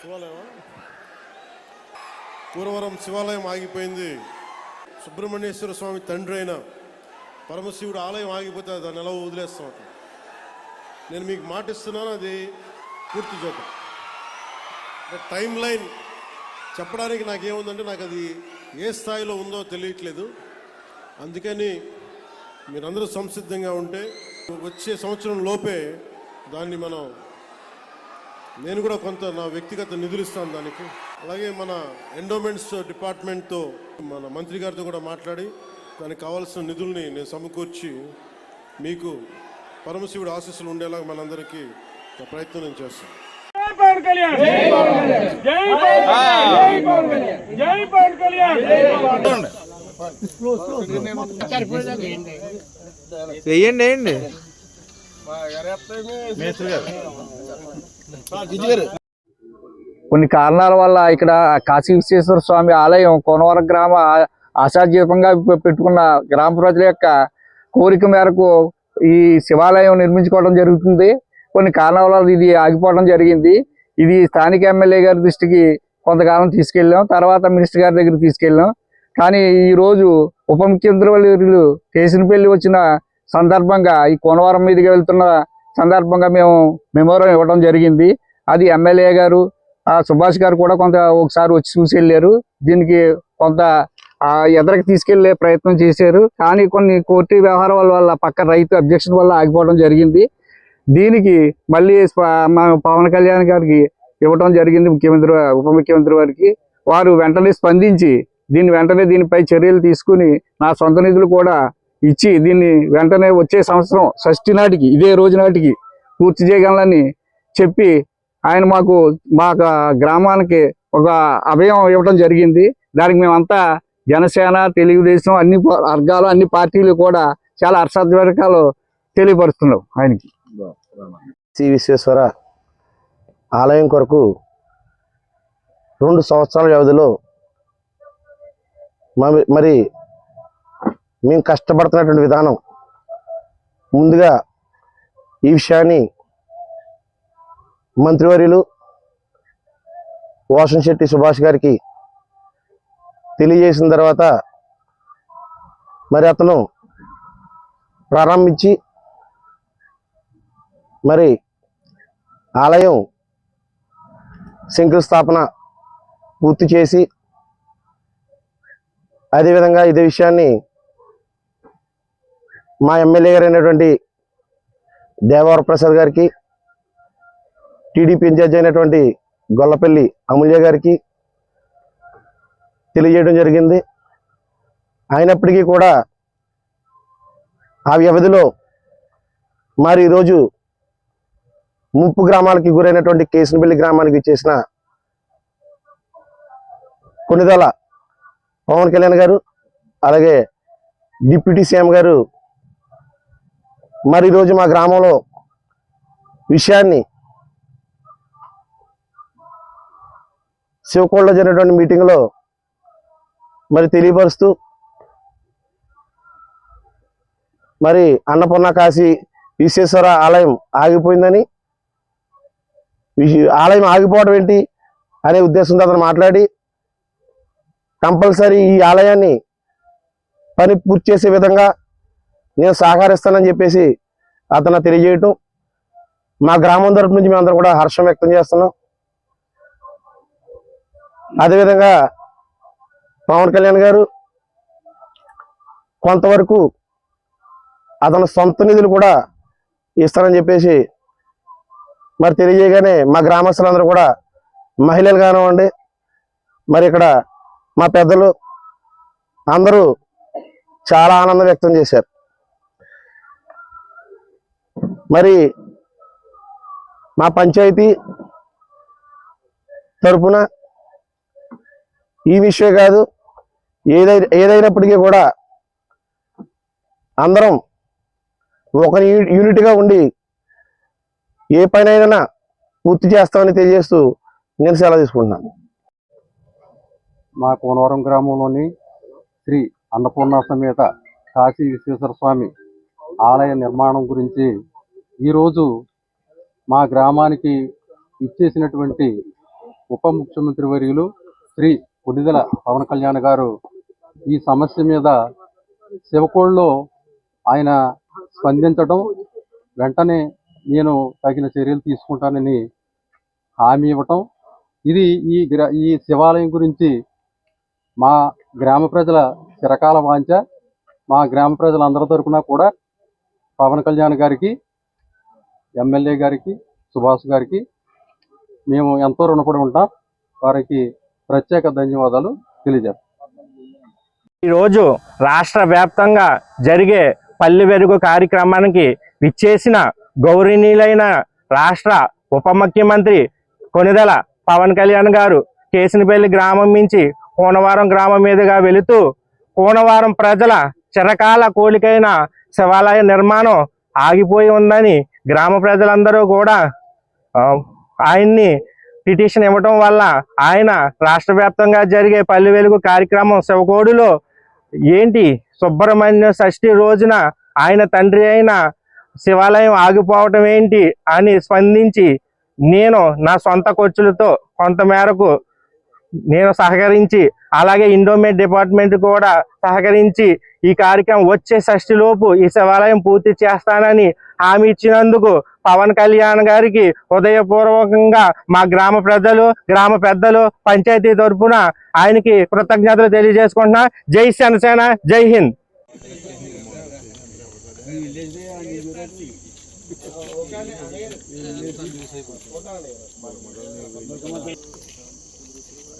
శివాలయమా పూర్వరం శివాలయం ఆగిపోయింది. సుబ్రహ్మణ్యేశ్వర స్వామి తండ్రి అయిన పరమశివుడు ఆలయం ఆగిపోతే దాన్ని ఎలా వదిలేస్తాం నేను మీకు మాట ఇస్తున్నాను అది పూర్తి చేద్దాం టైం లైన్ చెప్పడానికి నాకేముందంటే నాకు అది ఏ స్థాయిలో ఉందో తెలియట్లేదు. అందుకని మీరందరూ సంసిద్ధంగా ఉంటే వచ్చే సంవత్సరం లోపే దాన్ని మనం నేను కూడా కొంత నా వ్యక్తిగత నిధులు ఇస్తాను దానికి. అలాగే మన ఎండోమెంట్స్ డిపార్ట్మెంట్తో మన మంత్రి గారితో కూడా మాట్లాడి దానికి కావాల్సిన నిధుల్ని నేను సమకూర్చి మీకు పరమశివుడు ఆశీస్సులు ఉండేలాగా మనందరికీ ప్రయత్నం నేను చేస్తాను. జై పవన్ కళ్యాణ్! జై పవన్ కళ్యాణ్! జై పవన్ కళ్యాణ్! జై పవన్ కళ్యాణ్! వెయ్యండి వేయండి కొన్ని కారణాల వల్ల ఇక్కడ కాశీ విశ్వేశ్వర స్వామి ఆలయం కోనవరం గ్రామ ఆశాదీపంగా పెట్టుకున్న గ్రామ ప్రజల యొక్క కోరిక మేరకు ఈ శివాలయం నిర్మించుకోవడం జరుగుతుంది. కొన్ని కారణాల వల్ల ఇది ఆగిపోవడం జరిగింది. ఇది స్థానిక ఎమ్మెల్యే గారి దృష్టికి కొంతకాలం తీసుకెళ్ళాం. తర్వాత మినిస్టర్ గారి దగ్గరికి తీసుకెళ్ళాం. కానీ ఈ రోజు ఉప ముఖ్యమంత్రి వర్యులు కేసినపల్లి వచ్చిన సందర్భంగా ఈ కోనవరం మీదుగా వెళ్తున్న సందర్భంగా మేము మెమోరం ఇవ్వడం జరిగింది. అది ఎమ్మెల్యే గారు ఆ సుభాష్ గారు కూడా కొంత ఒకసారి వచ్చి చూసి వెళ్ళారు. దీనికి కొంత ఎదరికి తీసుకెళ్ళే ప్రయత్నం చేశారు. కానీ కొన్ని కోర్టు వ్యవహారాల వల్ల పక్క రైతు అబ్జెక్షన్ వల్ల ఆగిపోవడం జరిగింది. దీనికి మళ్ళీ మా పవన్ కళ్యాణ్ గారికి ఇవ్వడం జరిగింది ముఖ్యమంత్రి ఉప ముఖ్యమంత్రి వారికి. వారు వెంటనే స్పందించి దీన్ని వెంటనే దీనిపై చర్యలు తీసుకుని నా సొంత నిధులు కూడా ఇచ్చి దీన్ని వెంటనే వచ్చే సంవత్సరం షష్ఠి నాటికి ఇదే రోజు నాటికి పూర్తి చేయగలని చెప్పి ఆయన మాకు మా గ్రామానికి ఒక అభయం ఇవ్వడం జరిగింది. దానికి మేమంతా జనసేన తెలుగుదేశం అన్ని వర్గాలు అన్ని పార్టీలు కూడా చాలా హర్షాధ్వర్కాలు తెలియపరుస్తున్నాం ఆయనకి. శ్రీ విశ్వేశ్వర ఆలయం కొరకు రెండు సంవత్సరాల వ్యవధిలో మరి మేము కష్టపడుతున్నటువంటి విధానం. ముందుగా ఈ విషయాన్ని మంత్రివర్యులు వాషన్ శెట్టి సుభాష్ గారికి తెలియజేసిన తర్వాత మరి అతను ప్రారంభించి మరి ఆలయం శంకుస్థాపన పూర్తి చేసి అదేవిధంగా ఇదే విషయాన్ని మా ఎమ్మెల్యే గారు అయినటువంటి దేవవర ప్రసాద్ గారికి టీడీపీ ఇన్ఛార్జ్ అయినటువంటి గొల్లపల్లి అమూల్య గారికి తెలియజేయడం జరిగింది. అయినప్పటికీ కూడా ఆ వ్యవధిలో మరి ఈరోజు ముప్పు గ్రామాలకి గురైనటువంటి కేసునపల్లి గ్రామానికి చేసిన కొన్నిదల పవన్ కళ్యాణ్ గారు అలాగే డిప్యూటీ సీఎం గారు మరి ఈరోజు మా గ్రామంలో విషయాన్ని శివకోళ్ళలో జరిగినటువంటి మీటింగ్లో మరి తెలియపరుస్తూ మరి అన్నపూర్ణ కాశీ విశ్వేశ్వర ఆలయం ఆగిపోయిందని ఆలయం ఆగిపోవడం ఏంటి అనే ఉద్దేశంతో అతను మాట్లాడి కంపల్సరీ ఈ ఆలయాన్ని పని పూర్తి చేసే విధంగా నేను సహకరిస్తానని చెప్పేసి అతను తెలియజేయటం. మా గ్రామం తరపు నుంచి మేమందరం కూడా హర్షం వ్యక్తం చేస్తున్నాం. అదేవిధంగా పవన్ కళ్యాణ్ గారు కొంతవరకు అతని సొంత నిధులు కూడా ఇస్తానని చెప్పేసి మరి తెలియజేయగానే మా గ్రామస్తులందరూ కూడా మహిళలు కానివ్వండి మరి ఇక్కడ మా పెద్దలు అందరూ చాలా ఆనందం వ్యక్తం చేశారు. మరి మా పంచాయతీ తరపున ఈ విషయం కాదు ఏదై ఏదైనప్పటికీ కూడా అందరం ఒక యూనిట్గా ఉండి ఏ పనైనా పూర్తి చేస్తామని తెలియజేస్తూ నేను సెలవు తీసుకుంటున్నాను. మా కోనవరం గ్రామంలోని శ్రీ అన్నపూర్ణ సమేత కాశీ విశ్వేశ్వర స్వామి ఆలయ నిర్మాణం గురించి ఈరోజు మా గ్రామానికి ఇచ్చేసినటువంటి ఉప ముఖ్యమంత్రి వర్యులు శ్రీ కొడిదెల పవన్ కళ్యాణ్ గారు ఈ సమస్య మీద శివకోళ్ళలో ఆయన స్పందించడం వెంటనే నేను తగిన చర్యలు తీసుకుంటానని హామీ ఇవ్వటం. ఇది ఈ గ్రా ఈ శివాలయం గురించి మా గ్రామ ప్రజల చిరకాల వాంఛ. మా గ్రామ ప్రజలందరి తరఫున కూడా పవన్ కళ్యాణ్ గారికి ఎమ్మెల్యే గారికి సుభాష్ గారికి మేము ఎంతో రుణపడి ఉంటాం. వారికి ప్రత్యేక ధన్యవాదాలు తెలియజేస్తాం. ఈరోజు రాష్ట్ర వ్యాప్తంగా జరిగే పల్లె వెలుగు కార్యక్రమానికి విచ్చేసిన గౌరవనీయులైన రాష్ట్ర ఉప ముఖ్యమంత్రి కొనిదెల పవన్ కళ్యాణ్ గారు కేసినపల్లి గ్రామం నుంచి కోనవారం గ్రామం మీదుగా వెళుతూ కోనవారం ప్రజల చిరకాల కోలికైన శివాలయ నిర్మాణం ఆగిపోయి ఉందని గ్రామ ప్రజలందరూ కూడా ఆయన్ని పిటిషన్ ఇవ్వటం వల్ల ఆయన రాష్ట్ర వ్యాప్తంగా జరిగే పల్లె వెలుగు కార్యక్రమం శివకోడులో ఏంటి? సుబ్రహ్మణ్య షష్ఠి రోజున ఆయన తండ్రి అయిన శివాలయం ఆగిపోవటం ఏంటి? అని స్పందించి నేను నా సొంత ఖర్చులతో కొంత మేరకు నేను సహకరించి అలాగే ఇండోమేట్ డిపార్ట్మెంట్ కూడా సహకరించి ఈ కార్యక్రమం వచ్చే షష్టిలోపు ఈ శివాలయం పూర్తి చేస్తానని హామీ ఇచ్చినందుకు పవన్ కళ్యాణ్ గారికి హృదయపూర్వకంగా మా గ్రామ ప్రజలు గ్రామ పెద్దలు పంచాయతీ తరఫున ఆయనకి కృతజ్ఞతలు తెలియజేసుకుంటున్నా. జై జనసేన జై హింద్.